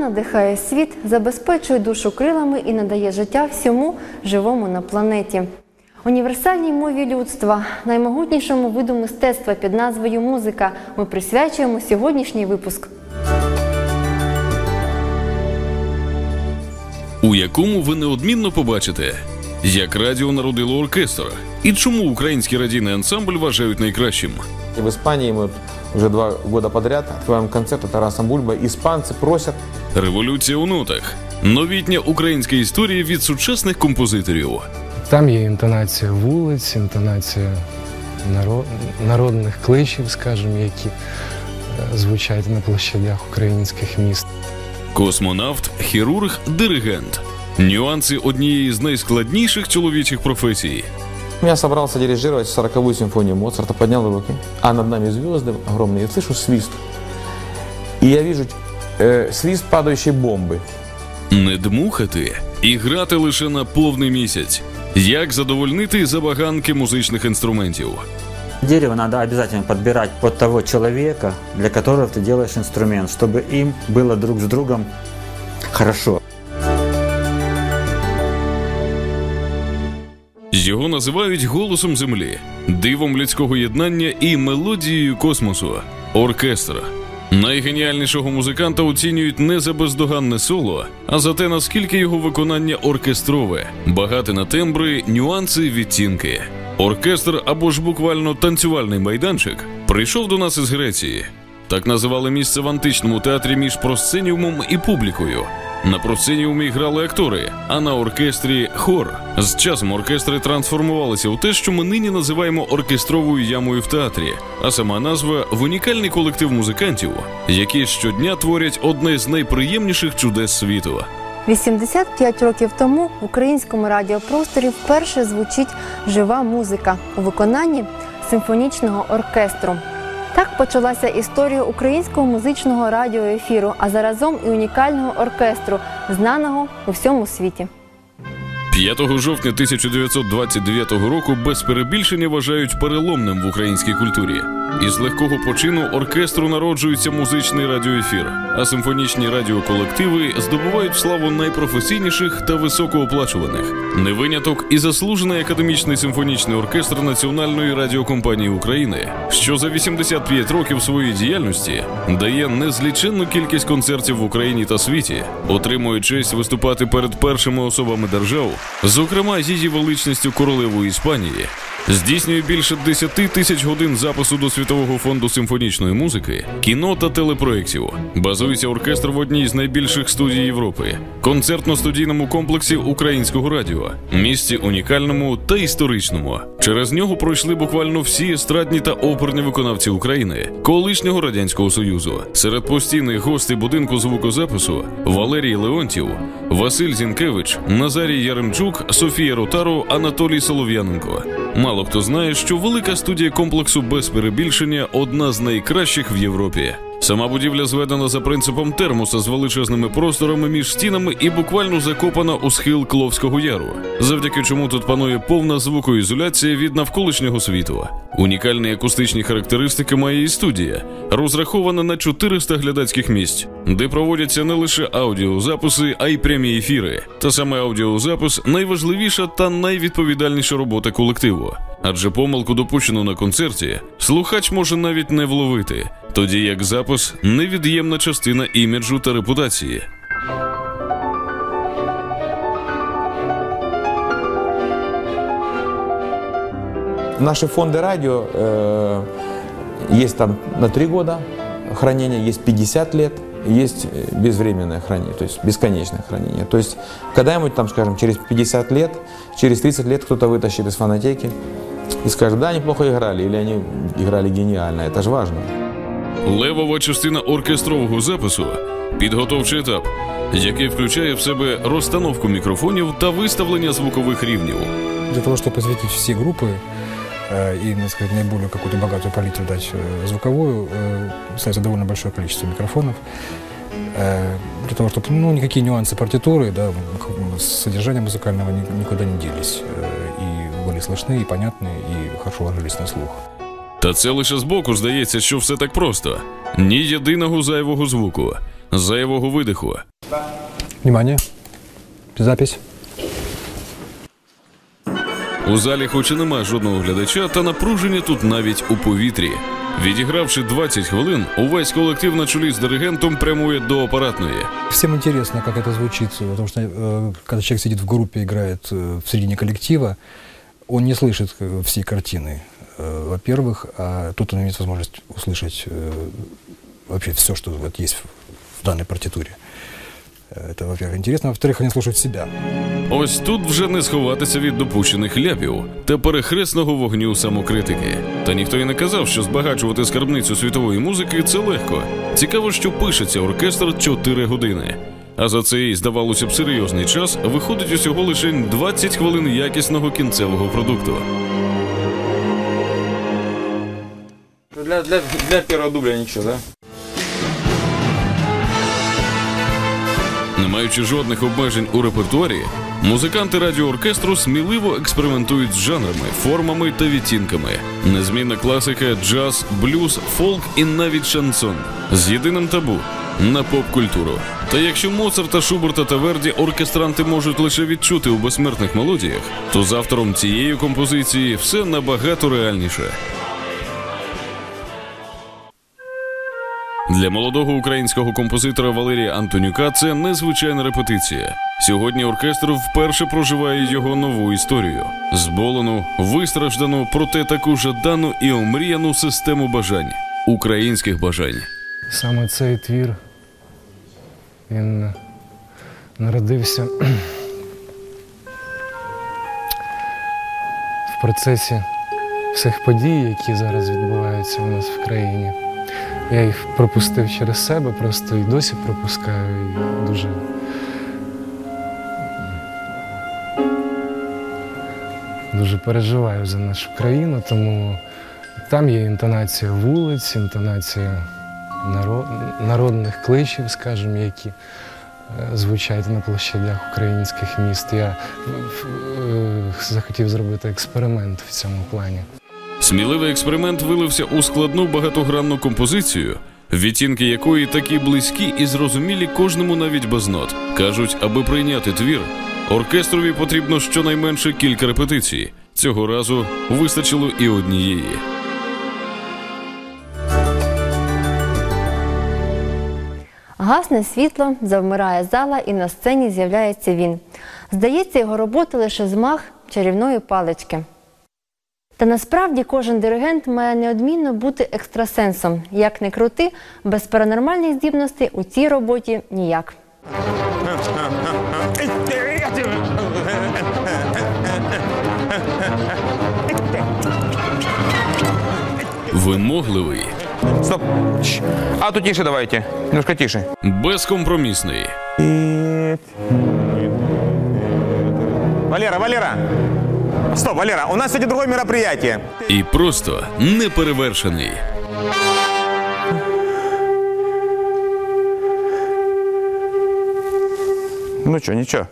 Надихає світ, забезпечує душу крилами і надає життя всьому живому на планеті. Універсальній мові людства, наймогутнішому виду мистецтва під назвою музика, ми присвячуємо сьогоднішній випуск. у якому ви неодмінно побачите, як радіо народило оркестр і чому український радійний ансамбль вважають найкращим. И в Испании мы вот уже два года подряд открываем концерт от Тараса Бульба. Испанцы просят Революція у нотах. Новітня українська історія від сучасних композиторів. Там є інтонація вулиць, інтонація наро- народних кличів, скажімо, які е, звучать на площадях українських міст. Космонавт, хірург, диригент. Нюанси однієї з найскладніших чоловічих професій. Я собрался дирижировать 40-ю симфонию Моцарта, поднял руки, а над нами звезды огромные, и слышу свист. И я вижу э, свист падающей бомбы. Не дмухати і грати лише на повний місяць. Як задовольнити забаганки музичних інструментів? Дерево надо обязательно подбирать под того человека, для которого ты делаешь инструмент, чтобы им было друг с другом хорошо. Його називають голосом землі, дивом людського єднання і мелодією космосу. Оркестр. Найгеніальнішого музиканта оцінюють не за бездоганне соло, а за те, наскільки його виконання оркестрове, багате на тембри, нюанси, відтінки. Оркестр або ж буквально танцювальний майданчик прийшов до нас із Греції. Так називали місце в античному театрі між просценіумом і публікою. На просценіумі грали актори, а на оркестрі хор. З часом оркестри трансформувалися у те, що ми нині називаємо оркестровою ямою в театрі, а сама назва в унікальний колектив музикантів, які щодня творять одне з найприємніших чудес світу. 85 років тому в українському радіопросторі вперше звучить жива музика у виконанні симфонічного оркестру. Так почалася історія українського музичного радіоефіру, а заразом і унікального оркестру, знаного у всьому світі. 5 жовтня 1929 року без перебільшення вважають переломним в українській культурі. Із легкого почину оркестру народжується музичний радіоефір, а симфонічні радіоколективи здобувають славу найпрофесійніших та високооплачуваних. Не виняток і заслужений академічний симфонічний оркестр Національної радіокомпанії України, що за 85 років своєї діяльності дає незліченну кількість концертів в Україні та світі, отримує честь виступати перед першими особами держав, зокрема її величністю королевою Іспанії. Здійснює більше 10 тисяч годин запису до Світового фонду симфонічної музики, кіно та телепроєктів. Базується оркестр в одній з найбільших студій Європи, концертно-студійному комплексі українського радіо, місці унікальному та історичному. Через нього пройшли буквально всі естрадні та оперні виконавці України, колишнього радянського союзу. Серед постійних гостей будинку звукозапису Валерій Леонтів, Василь Зінкевич, Назарій Яремчук, Софія Ротару, Анатолій Солов'яненко. Мало хто знає, що велика студія комплексу без перебільшення одна з найкращих в Європі. Сама будівля зведена за принципом термоса з величезними просторами між стінами і буквально закопана у схил Кловського яру, завдяки чому тут панує повна звукоізоляція від навколишнього світу. Унікальні акустичні характеристики має і студія, розрахована на 400 глядацьких місць, де проводяться не лише аудіозаписи, а й прямі ефіри. Та саме аудіозапис найважливіша та найвідповідальніша робота колективу. Адже помилку, допущену на концерті, слухач може навіть не вловити, тоді як запис невід'ємна частина іміджу та репутації. Наши фонды радио э, есть там на 3 года хранения, есть 50 лет, есть э, безвременное хранение, то есть бесконечное хранение. То есть когда-нибудь, там, скажем, через 50 лет, через 30 лет кто-то вытащит из фонотеки и скажет, да, неплохо играли, или они играли гениально, это же важно. Левова частина оркестрового запису підготовчий етап, який включає в себе розстановку мікрофонів та виставлення звукових рівнів. Для того, чтобы осветить все группы э, и, так сказать, наиболее какую-то богатую палитру дать э, звуковую, э, ставится довольно большое количество микрофонов. Э, для того, чтобы ну, никакие нюансы партитуры, да, м- содержания музыкального ни- никуда не делись. э, и были слышны, и понятны, и хорошо ложились на слух. Та це лише збоку здається, що все так просто. Ні єдиного зайвого звуку. зайвого видиху. Внимание. Запись. У залі, хоч і нема жодного глядача, та напруження тут навіть у повітрі. Відігравши 20 хвилин, увесь колектив на чолі з диригентом прямує до апаратної. Всем интересно, как это звучит, потому что э, когда человек сидит в группе, играет э, в середине коллектива, он не слышит э, всей картины, э, во-первых, а тут он имеет возможность услышать э, вообще все, что вот есть в, в данной партитуре. Э, Это, во-первых, интересно. Во-вторых, они слушают себя. Ось тут вже не сховатися від допущених ляпів та перехресного вогню самокритики. Та ніхто й не казав, що збагачувати скарбницю світової музики це легко. Цікаво, що пишеться оркестр 4 години. А за цей, здавалося б, серйозний час виходить усього лише 20 хвилин якісного кінцевого продукту. Для, для, для первого дубля ничего, да? Не маючи жодних обмежень у репертуарі, музиканти радіооркестру сміливо експериментують з жанрами, формами та відтінками. Незмінна класика, джаз, блюз, фолк і навіть шансон з єдиним табу на поп-культуру. Та якщо Моцарта, Шуберта та Верді оркестранти можуть лише відчути у безсмертних мелодіях, то з автором цієї композиції все набагато реальніше. Для молодого українського композитора Валерія Антонюка це незвичайна репетиція. Сьогодні оркестр вперше проживає його нову історію: зболену, вистраждану, проте таку жадану і омріяну систему бажань українських бажань. Саме цей твір він народився в процесі всіх подій, які зараз відбуваються у нас в країні. Я їх пропустив через себе, просто і досі пропускаю. І дуже дуже переживаю за нашу країну, тому там є інтонація вулиць, інтонація наро- народних кличів, скажімо, які е, звучать на площадях українських міст. Я е, захотів зробити експеримент в цьому плані. Сміливий експеримент вилився у складну багатогранну композицію, відтінки якої такі близькі і зрозумілі кожному навіть без нот. Кажуть, аби прийняти твір, оркестрові потрібно щонайменше кілька репетицій. Цього разу вистачило і однієї. Гасне світло, завмирає зала, і на сцені з'являється він. Здається, його робота лише змах чарівної палички. Та насправді кожен диригент має неодмінно бути екстрасенсом. Як не крути, без паранормальних здібностей у цій роботі ніяк. Вимогливий, Стоп. А тут тише давайте. Немножко тише. безкомпромісний, Валера, Валера! Стоп, Валера, у нас сегодня другое мероприятие. і просто неперевершений. Ну что, ничего.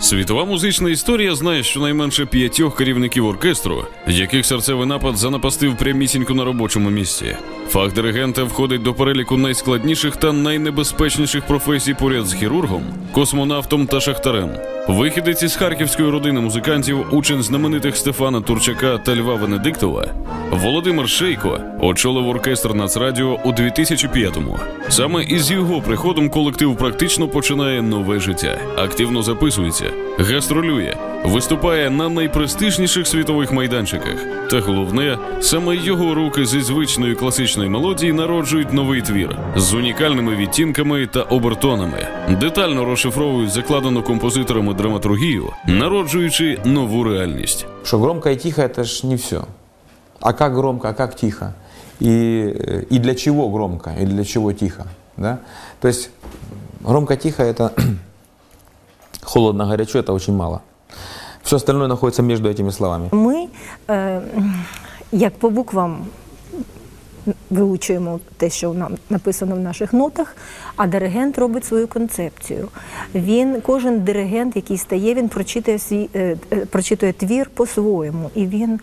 Світова музична історія знає щонайменше п'ятьох керівників оркестру, яких серцевий напад занапастив прямісінько на робочому місці. Фах диригента входить до переліку найскладніших та найнебезпечніших професій поряд з хірургом, космонавтом та шахтарем. Вихідець із харківської родини музикантів, учень знаменитих Стефана Турчака та Льва Венедиктова, Володимир Шейко очолив оркестр Нацрадіо у 2005-му. Саме із його приходом колектив практично починає нове життя, активно записується, гастролює, виступає на найпрестижніших світових майданчиках. Та головне, саме його руки зі звичної класичної мелодії народжують новий твір з унікальними відтінками та обертонами, детально розшифровують закладену композиторами драматургію, народжуючи нову реальність. Что громко и тихо это ж не все. А как громко, а как тихо? И, э, и для чего громко, и для чего тихо? Да? То есть громко-тихо это холодно-горячо, это очень мало. Все остальное находится между этими словами. Ми, е, як по буквам вилучуємо те, що нам написано в наших нотах, а диригент робить свою концепцію. Він, кожен диригент, який стає, він прочитує свій е, е, прочитує твір по-своєму, і він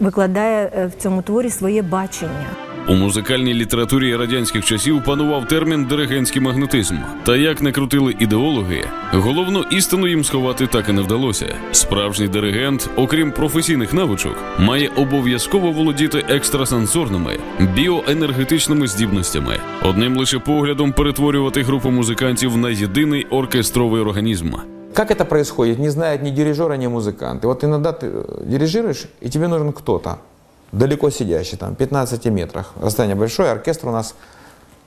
викладає е, в цьому творі своє бачення. У музикальній літературі радянських часів панував термін диригентський магнетизм. Та як не крутили ідеологи, головну істину їм сховати так і не вдалося. Справжній диригент, окрім професійних навичок, має обов'язково володіти екстрасенсорними біоенергетичними здібностями, одним лише поглядом перетворювати групу музикантів на єдиний оркестровий організм. Как это происходит, не знает ни дирижера, ни музыкант. И вот иногда ты э, дирижируешь, и тебе нужен кто-то, далеко сидящий, там, в 15 метрах. Расстояние большое, оркестр у нас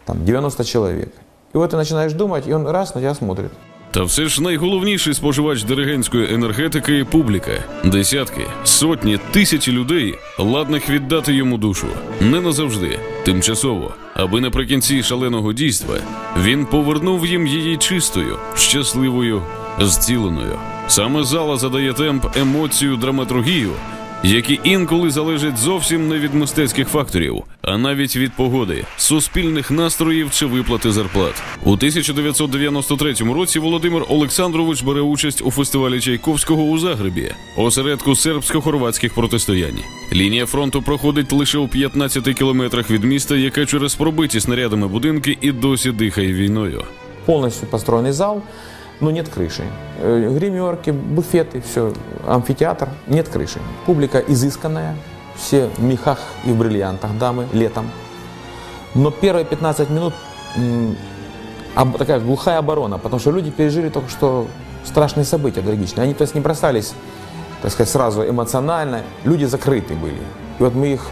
там 90 человек. И вот ты начинаешь думать, и он раз на тебя смотрит. Та все ж найголовніший споживач диригентської енергетики публіка. Десятки, сотні, тисячі людей, ладних віддати йому душу. Не назавжди, тимчасово, аби наприкінці шаленого дійства він повернув їм її чистою, щасливою, зціленою. Саме зала задає темп, емоцію, драматургію, які інколи залежать зовсім не від мистецьких факторів, а навіть від погоди, суспільних настроїв чи виплати зарплат. У 1993 році Володимир Олександрович бере участь у фестивалі Чайковського у Загребі, осередку сербсько-хорватських протистоянь. Лінія фронту проходить лише у 15 кілометрах від міста, яке через пробиті снарядами будинки і досі дихає війною. Полностью построенный зал, но нет крыши. Э, Гримерки, буфеты, все, амфитеатр, нет крыши. Публика изысканная, все в мехах и в бриллиантах, дамы, летом. Но первые 15 минут такая глухая оборона, потому что люди пережили только что страшные события трагичные. Они, то есть, не бросались, так сказать, сразу эмоционально. Люди закрыты были. И вот мы их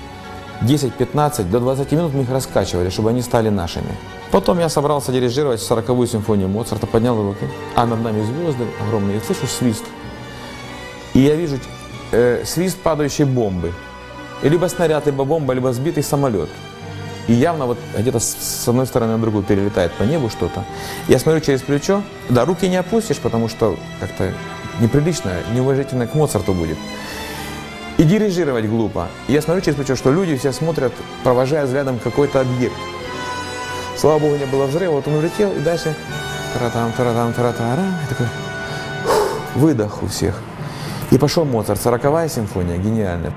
10-15, до 20 минут мы их раскачивали, чтобы они стали нашими. Потом я собрался дирижировать 40-ю симфонию Моцарта, поднял руки, а над нами звезды огромные, и слышу свист. И я вижу э, свист падающей бомбы. И либо снаряд, либо бомба, либо сбитый самолет. И явно вот где-то с одной стороны на другую перелетает по небу что-то. Я смотрю через плечо. Да, руки не опустишь, потому что как-то неприлично, неуважительно к Моцарту будет. И дирижировать глупо. И я смотрю через плечо, что люди все смотрят, провожая взглядом какой-то объект. Слава богу, не было взрыва. Вот он улетел, и дальше таратам, таратам, таратара. И такой фух, выдох у всех. И пошел Моцарт, 40 симфония, гениальная.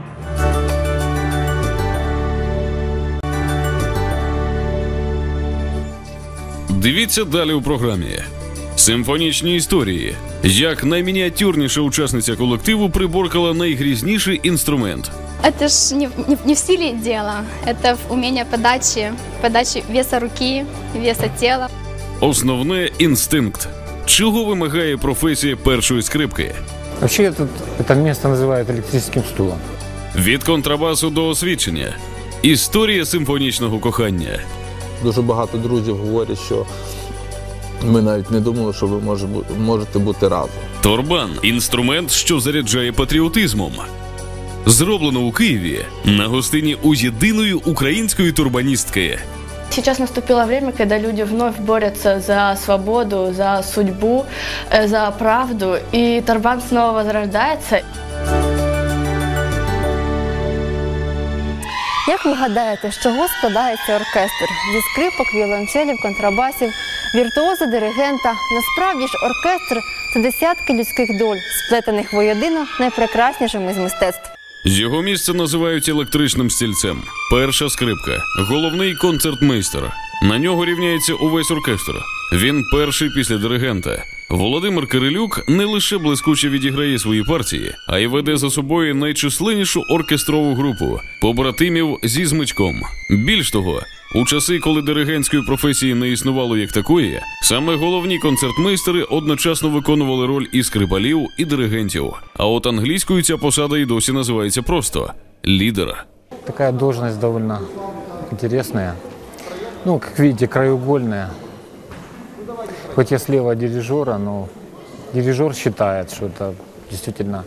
Дивіться далі у програмі. Симфонічні історії. Як наймініатюрніша учасниця колективу приборкала найгрізніший інструмент. Это ж не, в- не, в- не в силе дело, это в умении подачи, подачи веса руки, веса тела. Основне інстинкт. Чого вимагає професія першої скрипки? Вообще этот, это место называют электрическим стулом. Від контрабасу до освідчення. Історія симфонічного кохання. Дуже багато друзів говорять, що ми навіть не думали, що ви може бу- можете бути разом. Торбан інструмент, що заряджає патріотизмом. Зроблено у Києві на гостині у єдиної української турбаністки. Сейчас наступило время, когда люди вновь борются за свободу, за судьбу, э, за правду, и Тарбан снова возрождается. Як ви гадаєте, з чого складається оркестр? Зі скрипок, віолончелів, контрабасів, віртуоза диригента. Насправді ж оркестр це десятки людських доль, сплетених воєдино найпрекраснішим із мистецтв. Його місце називають електричним стільцем. Перша скрипка, головний концертмейстер. На нього рівняється увесь оркестр. Він перший після диригента. Володимир Кирилюк не лише блискуче відіграє свої партії, а й веде за собою найчисленнішу оркестрову групу побратимів зі змичком. Більш того, у часи, коли диригентської професії не існувало як такої, саме головні концертмейстери одночасно виконували роль і скрипалів, і диригентів. А от англійською ця посада і досі називається просто лідер. Такая должность довольно интересная. Ну, как видите, краеугольная. Хоть я слева дирижера, но дирижер считает, что это действительно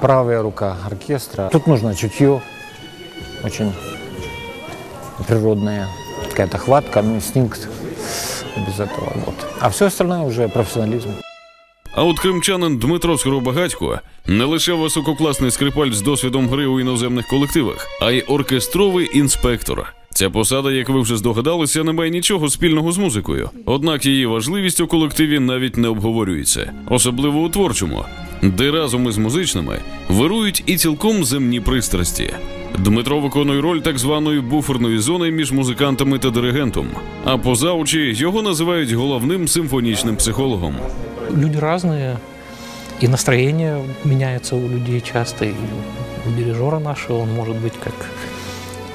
правая рука оркестра. Тут нужно чутье, очень природное, какая-то хватка, ну, инстинкт без этого. Вот. А все остальное уже профессионализм. А от кримчанин Дмитро Скоробагатько не лише висококласний скрипаль з досвідом гри у іноземних колективах, а й оркестровий інспектор. Ця посада, як ви вже здогадалися, не має нічого спільного з музикою. Однак її важливість у колективі навіть не обговорюється, особливо у творчому, де разом із музичними вирують і цілком земні пристрасті. Дмитро виконує роль так званої буферної зони між музикантами та диригентом. А поза очі його називають головним симфонічним психологом. Люди разные, и настроение меняется у людей часто, и у дирижера нашего он может быть как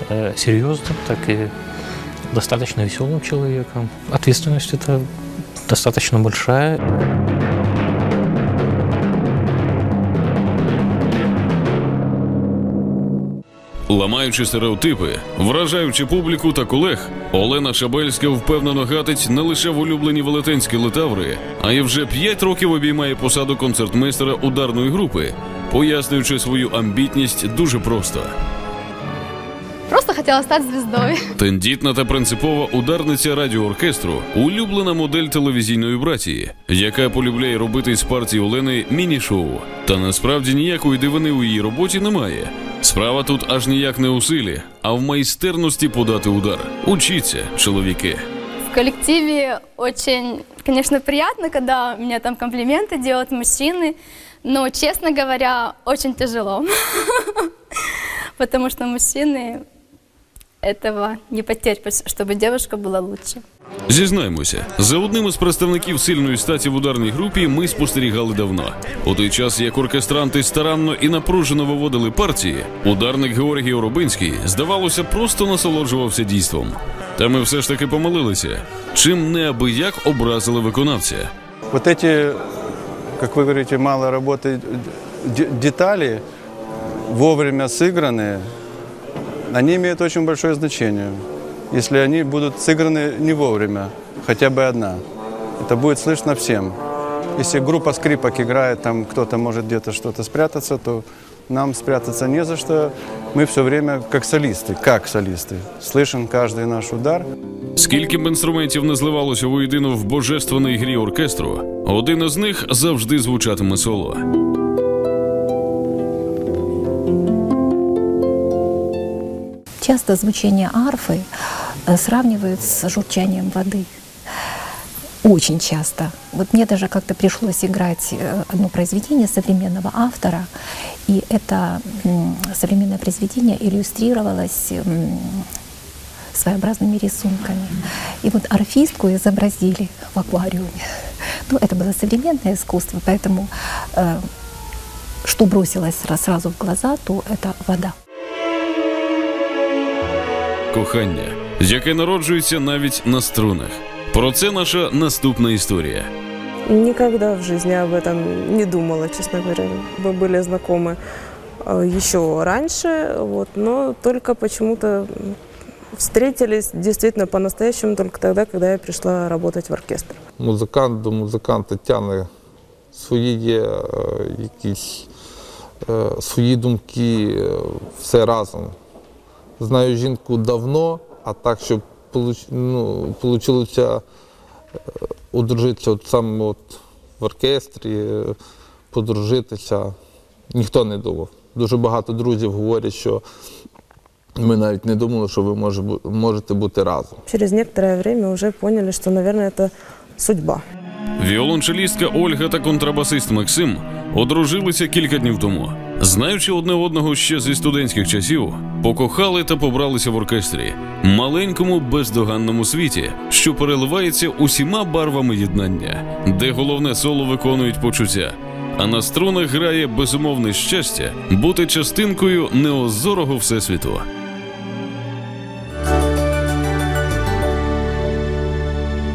э, серьезным, так и достаточно веселым человеком. Ответственность это достаточно большая. Ламаючи стереотипи, вражаючи публіку та колег, Олена Шабельська впевнено гатить не лише в улюблені велетенські литаври, а й вже п'ять років обіймає посаду концертмейстера ударної групи, пояснюючи свою амбітність дуже просто. Просто хотела стать звездой. Тендітна та принципова ударниця радіооркестру улюблена модель телевізійної братії, яка полюбляє робити з партії Олени міні-шоу. Та насправді ніякої дивини у її роботі немає. Справа тут аж ніяк не у силі, а в майстерності подати удар. Учіться, чоловіки. В коллективе очень, конечно, приятно, когда мне там комплименты делают мужчины, но, честно говоря, очень тяжело. Потому что мужчины этого не потерпят, чтобы девушка была лучше. Зізнаймося, за одним із представників сильної статі в ударній групі ми спостерігали давно. У той час, як оркестранти старанно і напружено виводили партії, ударник Георгій Оробинський, здавалося, просто насолоджувався дійством. Та ми все ж таки помилилися. Чим неабияк образили виконавця. Вот эти, как вы говорите, мало работы д- детали, вовремя сыгранные, они имеют очень большое значение. Если они будут сыграны не вовремя, хотя бы одна, это будет слышно всем. Если группа скрипок играет, там кто-то может где-то что-то спрятаться, то нам спрятаться не за что. Мы все время как солисты, как солисты, слышим каждый наш удар. Скільки б інструментів не зливалося воєдино в божественній грі оркестру, один із них завжди звучатиме соло. Часто звучание арфы э, Сравнивают с журчанием воды. Очень часто. Вот мне даже как-то пришлось играть э, одно произведение современного автора, и это современное произведение иллюстрировалось своеобразными рисунками. И вот арфистку изобразили в аквариуме. Ну, это было современное искусство, поэтому э, что бросилось сра- сразу в глаза, то это вода. Кохання, яке народжується навіть на струнах. Про це наша наступна історія. Никогда в жизни об этом не думала, честно говоря. Мы были знакомы э, еще раньше, вот, но только почему-то м, встретились действительно по-настоящему только тогда, когда я пришла работать в оркестр. Музикант до музиканта тягне свої є е, якісь е, свої думки, е, все разом. Знаю жінку давно, а так, щоб ну, е, одружитися от саме от в оркестрі, е, подружитися, ніхто не думав. Дуже багато друзів говорять, що ми навіть не думали, що ви може, можете бути разом. Через некоторое время уже поняли, что, наверное, это судьба. Віолончелістка Ольга та контрабасист Максим одружилися кілька днів тому. Знаючи одне одного ще зі студентських часів, покохали та побралися в оркестрі, маленькому бездоганному світі, що переливається усіма барвами єднання, де головне соло виконують почуття. А на струнах грає безумовне щастя бути частинкою неозорого всесвіту.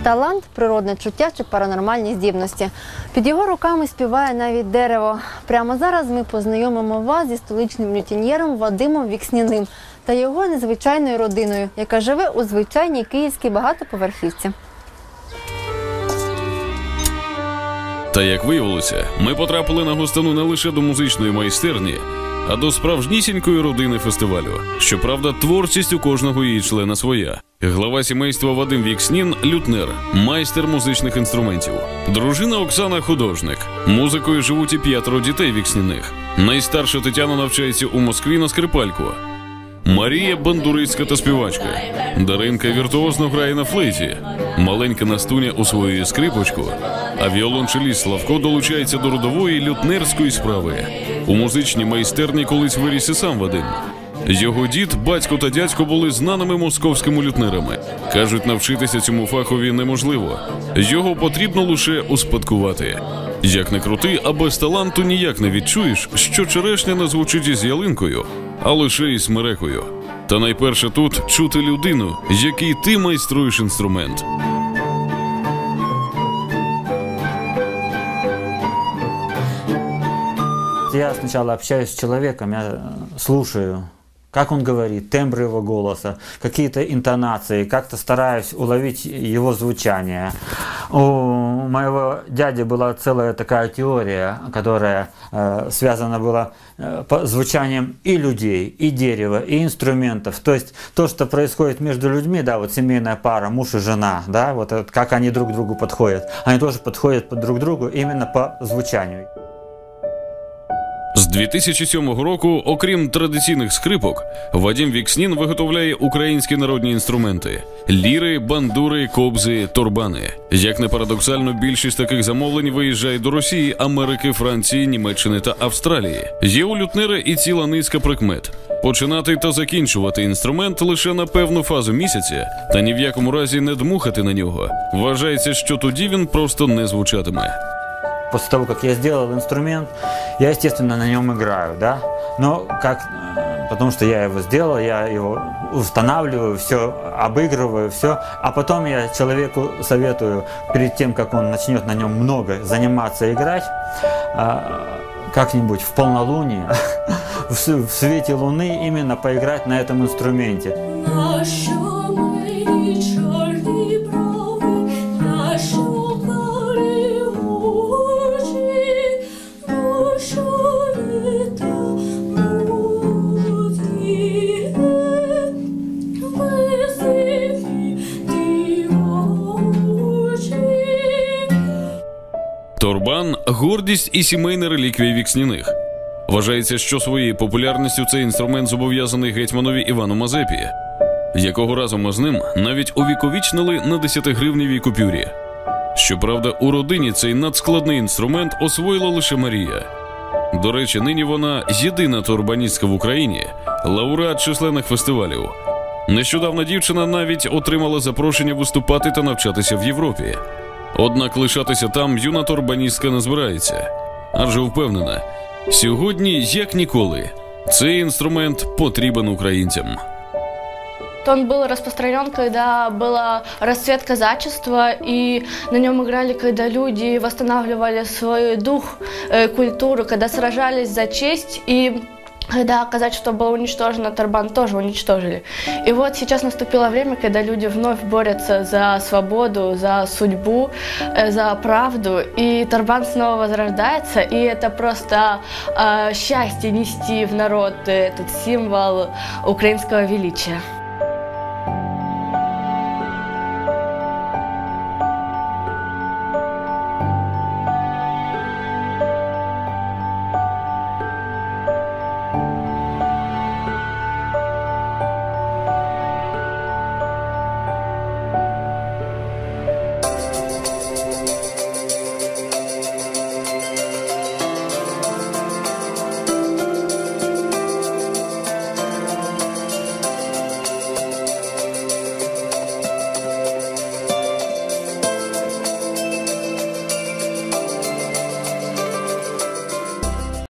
Талант, природне чуття чи паранормальні здібності. Під його руками співає навіть дерево. Прямо зараз ми познайомимо вас зі столичним лютіньєром Вадимом Віксняним та його незвичайною родиною, яка живе у звичайній київській багатоповерхівці. Та як виявилося, ми потрапили на гостину не лише до музичної майстерні, а до справжнісінької родини фестивалю. Щоправда, творчість у кожного її члена своя. Глава сімейства Вадим Вікснін лютнер, майстер музичних інструментів. Дружина Оксана художник. Музикою живуть і п'ятеро дітей Віксніних. Найстарша Тетяна навчається у Москві на скрипальку. Марія бандуристка та співачка. Даринка віртуозно грає на флейті. Маленька Настуня освоює скрипочку. А віолончеліст Славко долучається до родової лютнерської справи. У музичній майстерні колись виріс і сам Вадим. Його дід, батько та дядько були знаними московськими лютнерами. Кажуть, навчитися цьому фахові неможливо. Його потрібно лише успадкувати. Як не крути, а без таланту ніяк не відчуєш, що черешня не звучить із ялинкою, а лише із смерекою. Та найперше тут чути людину, якій ти майструєш інструмент. Я сначала общаюсь с человеком, я э, слушаю, как он говорит, тембр его голоса, какие-то интонации, как-то стараюсь уловить его звучание. У моего дяди была целая такая теория, которая э, связана была э, по звучанием и людей, и дерева, и инструментов. То есть то, что происходит между людьми, да, вот семейная пара, муж и жена, да, вот это, как они друг к другу подходят, они тоже подходят под друг к другу именно по звучанию. З 2007 року, окрім традиційних скрипок, Вадім Вікснін виготовляє українські народні інструменти: ліри, бандури, кобзи, торбани. Як не парадоксально, більшість таких замовлень виїжджає до Росії, Америки, Франції, Німеччини та Австралії. Є у лютнера і ціла низка прикмет. Починати та закінчувати інструмент лише на певну фазу місяця, та ні в якому разі не дмухати на нього. Вважається, що тоді він просто не звучатиме. После того, как я сделал инструмент, я, естественно, на нем играю, да. Но как, э, потому что я его сделал, я его устанавливаю, все обыгрываю, все, а потом я человеку советую перед тем, как он начнет на нем много заниматься играть, а, как-нибудь в полнолуние, в свете луны именно поиграть на этом инструменте. Гордість і сімейна реліквія віксніних. Вважається, що своєю популярністю цей інструмент зобов'язаний гетьманові Івану Мазепі, якого разом із ним навіть увіковічнили на 10-гривневій купюрі. Щоправда, у родині цей надскладний інструмент освоїла лише Марія. До речі, нині вона єдина турбаністка в Україні, лауреат численних фестивалів. Нещодавно дівчина навіть отримала запрошення виступати та навчатися в Європі. Однак лишатися там юна турбаністка не збирається, адже впевнена, сьогодні, як ніколи, цей інструмент потрібен українцям. Он был распространен, когда была расцвет казачества, и на нем играли, когда люди восстанавливали свой дух, э, культуру, когда сражались за честь и Когда казачество было уничтожено, Тарбан тоже уничтожили. И вот сейчас наступило время, когда люди вновь борются за свободу, за судьбу, э, за правду, и Тарбан снова возрождается, и это просто э, счастье нести в народ этот символ украинского величия.